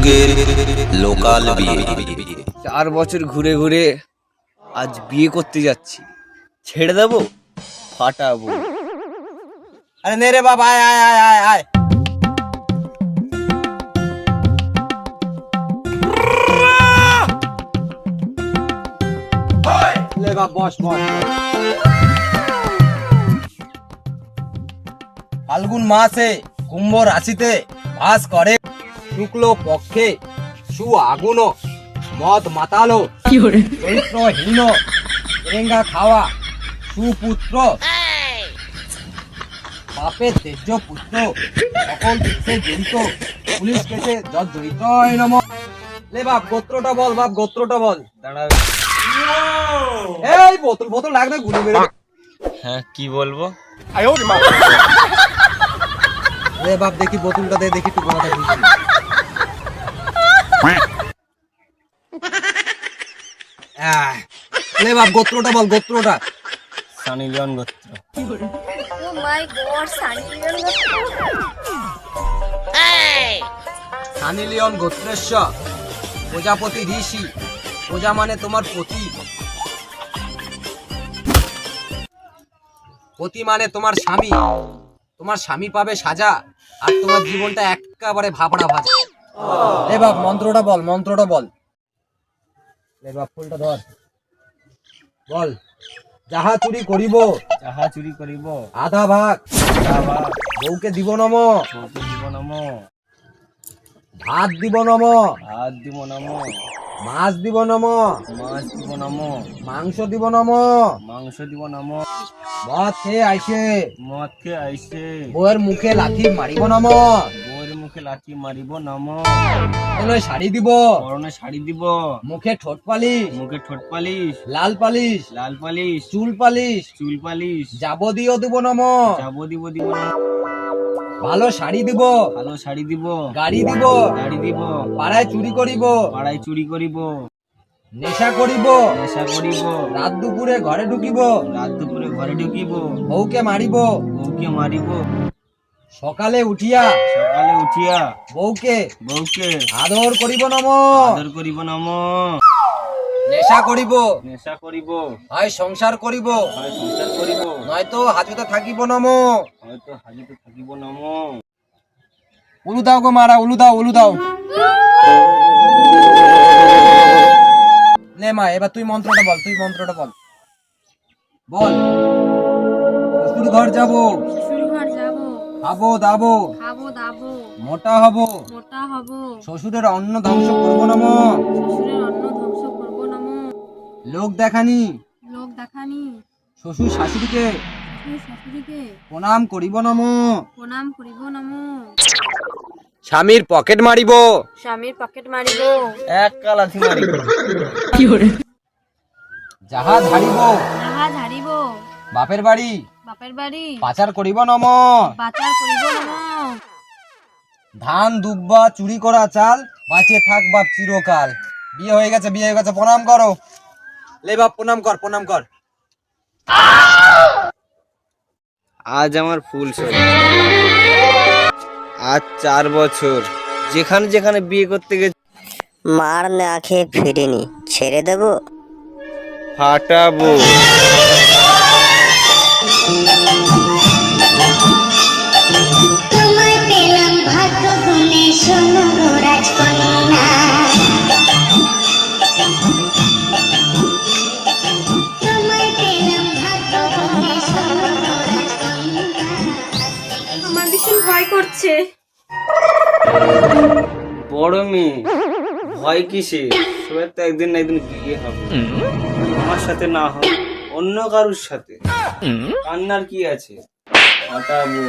যুগের লোকাল বিয়ে। চার বছর ঘুরে ঘুরে আজ বিয়ে করতে যাচ্ছি। ছেড়ে দেবো ফাটাবো। আরে নে রে বাবা আয় আয় আয় আয় আয়। বস বস। ফাল্গুন মাসে কুম্ভ রাশিতে বাস করে। শুক্ল পক্ষে সু আগুন মদ মাতালো রেঙ্গা খাওয়া সুপুত্র বাপের তেজ পুত্র সকল জড়িত পুলিশ কেসে যত জড়িত হয় নম। লে বাপ গোত্রটা বল বাপ গোত্রটা বল। এই বোতল বোতল লাগবে গুলি মেরে হ্যাঁ কি বলব? লে বাপ দেখি বোতলটা দে দেখি খুলছিস আহ, লে বাপ গোত্রটা বল গোত্রটা। সানি লিওন গোত্র। Oh my god, Sunny Leon Sunny Leone প্রজাপতি ঋষি। প্রজা মানে তোমার পতি। পতি মানে তোমার স্বামী। তোমার স্বামী পাবে সাজা আর তোমার জীবনটা একেবারে ভাবড়া ভাজা। এ বাপ মন্ত্রটা বল মন্ত্রটা বল। এ বাপ ফুলটা ধর। বল যাহা চুরি করিব যাহা চুরি করিব আধা ভাগ। যাহা বউকে দিব নম। বউকে দিব নাম। ভাত দিব নম। ভাত দিব নাম। মাছ দিব নম। মাছ দিব নাম। মাংস দিব নম। মাংস দিব নাম। মদ খেয়ে আইছে। মদ খেয়ে আইসে বউয়ের মুখে লাথি মারিব নম। মুখে লাঠি মারিব নাম। শাড়ি দিব। পরনে শাড়ি দিব। মুখে ঠোঁট পালিশ। মুখে ঠোঁট পালিশ। লাল পালিশ। লাল পালিশ। চুল পালিশ। চুল পালিশ। যাবতীয় দিব নম। যাব দিব দিব। ভালো শাড়ি দিব। ভালো শাড়ি দিব। গাড়ি দিব। গাড়ি দিব। পাড়ায় চুরি করিব। পাড়ায় চুরি করিব। নেশা করিব। নেশা করিব। রাত দুপুরে ঘরে ঢুকিব। রাত দুপুরে ঘরে ঢুকিব। বউকে মারিব। বউকে মারিব। সকালে উঠিয়া সকালে উঠিয়া বউকে বউকে আদর করিব নম। আদর করিব নাম। নেশা করিব। নেশা করিব। হয় সংসার করিব। হয় সংসার করিব। নয়তো হাজতে থাকিব নম। হয়তো হাজিতে থাকিব নাম। উলু দাও গো মারা উলু দাও উলু দাও। নে মা এবার তুই মন্ত্রটা বল তুই মন্ত্রটা বল। বল। ঘর যাব। খাব দাবো। খাব দাবো। মোটা হব। মোটা হব। শ্বশুরের অন্ন ধ্বংস করব নম। শ্বশুরের অন্ন ধ্বংস করব নাম। লোক দেখানি। লোক দেখানি। শ্বশুর শাশুড়িকে শ্বশুর শাশুড়িকে প্রণাম করিব নম। প্রণাম করিব নাম। স্বামীর পকেট মারিব। স্বামীর পকেট মারিব। এক কালাথি মারিব। যাহা ধারিব যাহা ঝাড়িব বাপের বাড়ি। বাপের বাড়ি? পাচার করিব নম পাচার করিব নাম ধান দুব্বা চুরি করা চাল বাঁচে থাক বাপ চিরকাল। বিয়ে হয়ে গেছে বিয়ে হয়ে গেছে প্রণাম করো। লে বাপ প্রণাম কর প্রণাম কর। আজ আমার ফুল আজ চার বছর। যেখানে যেখানে বিয়ে করতে গেছি। মার না খেয়ে ফিরিনি। ছেড়ে দেবো? ফাটাবো। করছে বড় মেয়ে। ভয় কিসে সবাই তো একদিন না একদিন বিয়ে হবে। আমার সাথে না হবে অন্য কারুর সাথে। কান্নার কি আছে? ফাটাবো